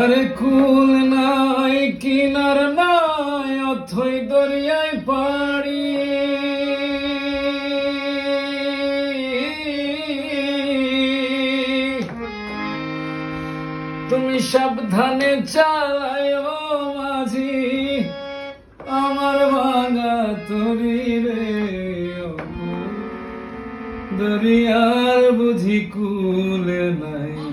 আরে কুল নাই, কিনার নাই, অথই দরিয়ায় পাড়ি। তুমি সাবধানে চালায় মাঝি, আমার ভাঙা তরি রে। দরিয়ার বুঝি কুল নাই।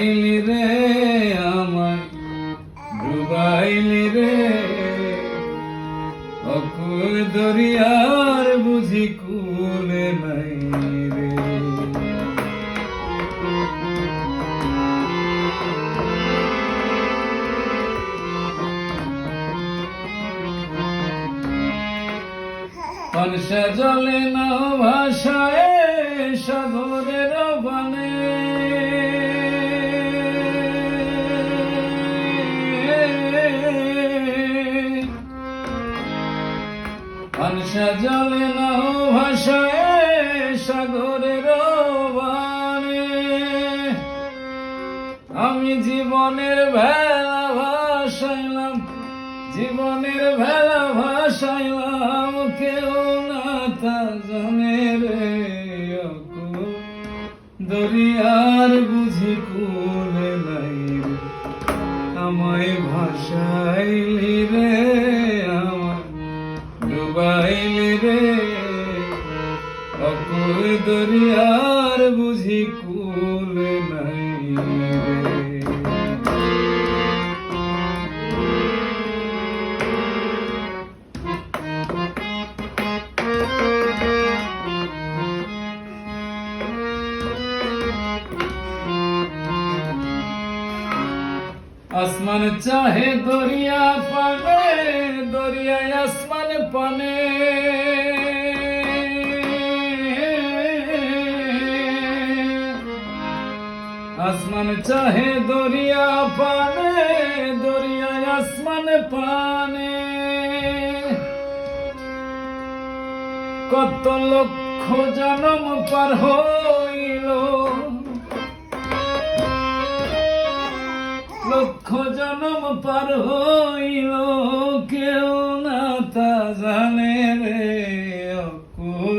ভাসাইলি রে আমায়, ডুবাইলি রে। অকুল দরিয়ার বুঝি কুল নাই রে। কনসে জলে না ভাষায় সাগরের বানে। কনসে জলে না ভাষায় সাগরের বানে আমি জীবনের ভেলা ভাসাইলাম, জীবনের ভেলা ভাসাইলাম, কেউ না তা জানে রে অকুল। দরিয়ার বুঝি কুলে নাই আমায় ভাসাইলি রে। বুঝি কুলে নাই আসমান চাহে দরিয়া পানে দরিয়ায় আসমান পানে। আসমান চাহে দরিয়া পানে, দরিয়ায় আসমান পানে। কত লক্ষ জনম পার হইল। লক্ষ জনম পার হইল, কেউ না তা জানে রে অকুল